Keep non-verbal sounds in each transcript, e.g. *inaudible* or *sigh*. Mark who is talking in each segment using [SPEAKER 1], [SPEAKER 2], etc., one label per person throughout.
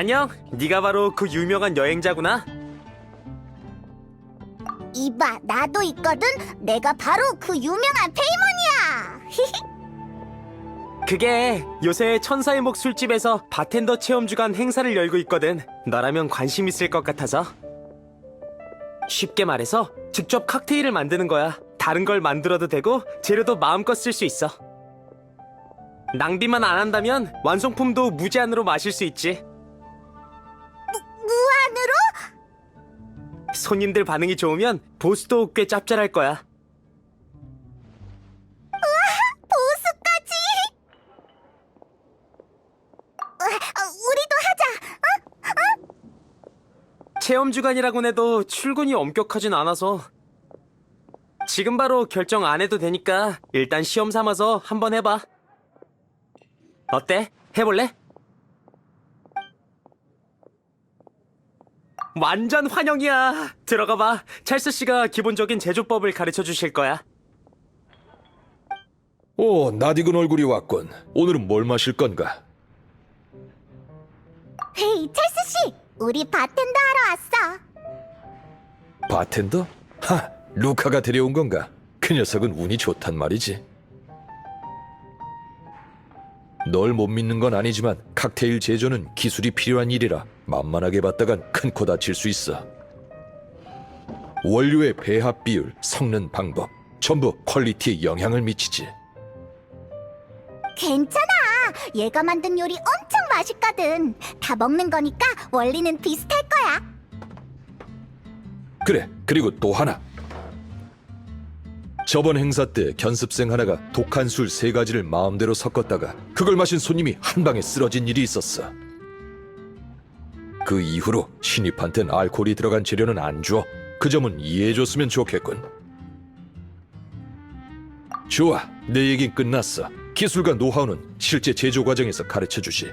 [SPEAKER 1] 안녕. 네가 바로 그 유명한 여행자구나.
[SPEAKER 2] 이봐, 나도 있거든. 내가 바로 그 유명한 페이몬이야. *laughs*
[SPEAKER 1] 그게 요새 천사의 목 술집에서 바텐더 체험 주간 행사를 열고 있거든. 너라면 관심 있을 것 같아서. 쉽게 말해서 직접 칵테일을 만드는 거야. 다른 걸 만들어도 되고 재료도 마음껏 쓸 수 있어. 낭비만 안 한다면 완성품도 무제한으로 마실 수 있지. 손님들 반응이 좋으면 보수도 꽤 짭짤할 거야.
[SPEAKER 2] 보수까지? 어, 어, 우리도 하자.
[SPEAKER 1] 체험 주간이라곤 해도 출근이 엄격하진 않아서 지금 바로 결정 안 해도 되니까 일단 시험 삼아서 한번 해봐. 어때? 해볼래? 완전 환영이야. 들어가 봐. 찰스 씨가 기본적인 제조법을 가르쳐 주실 거야.
[SPEAKER 3] 오, 낯익은 얼굴이 왔군. 오늘은 뭘 마실 건가?
[SPEAKER 2] 헤이, 찰스 씨, 우리 바텐더 하러 왔어.
[SPEAKER 3] 바텐더? 하, 루카가 데려온 건가? 그 녀석은 운이 좋단 말이지. 널 못 믿는 건 아니지만 칵테일 제조는 기술이 필요한 일이라 만만하게 봤다간 큰 코 다칠 수 있어. 원료의 배합 비율, 섞는 방법, 전부 퀄리티에 영향을 미치지.
[SPEAKER 2] 괜찮아. 얘가 만든 요리 엄청 맛있거든. 다 먹는 거니까 원리는 비슷할 거야.
[SPEAKER 3] 그래, 그리고 또 하나. 저번 행사 때 견습생 하나가 독한 술 세 가지를 마음대로 섞었다가 그걸 마신 손님이 한 방에 쓰러진 일이 있었어. 그 이후로 신입한텐 알코올이 들어간 재료는 안 줘. 그 점은 이해해줬으면 좋겠군. 좋아, 내 얘긴 끝났어. 기술과 노하우는 실제 제조 과정에서 가르쳐 주지.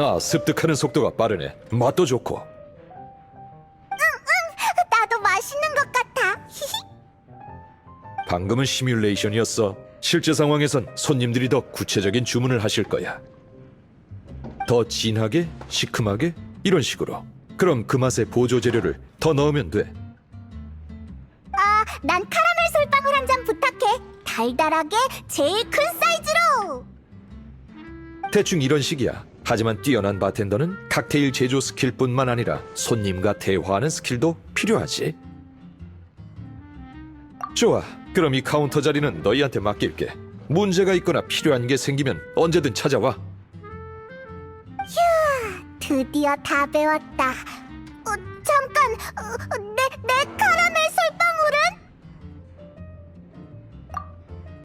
[SPEAKER 3] 아, 습득하는 속도가 빠르네. 맛도 좋고.
[SPEAKER 2] 나도 맛있는 것 같아.
[SPEAKER 3] 방금은 시뮬레이션이었어. 실제 상황에선 손님들이 더 구체적인 주문을 하실 거야. 더 진하게, 시큼하게 이런 식으로. 그럼 그 맛의 보조 재료를 더 넣으면 돼.
[SPEAKER 2] 아, 난 카라멜 솔방울 한 잔 부탁해. 달달하게 제일 큰 사이즈로.
[SPEAKER 3] 대충 이런 식이야. 하지만 뛰어난 바텐더는 칵테일 제조 스킬뿐만 아니라 손님과 대화하는 스킬도 필요하지. 좋아. 그럼 이 카운터 자리는 너희한테 맡길게. 문제가 있거나 필요한 게 생기면 언제든 찾아와.
[SPEAKER 2] 드디어 다 배웠다. 어, 잠깐, 어, 내, 내 카라멜 솔방울은?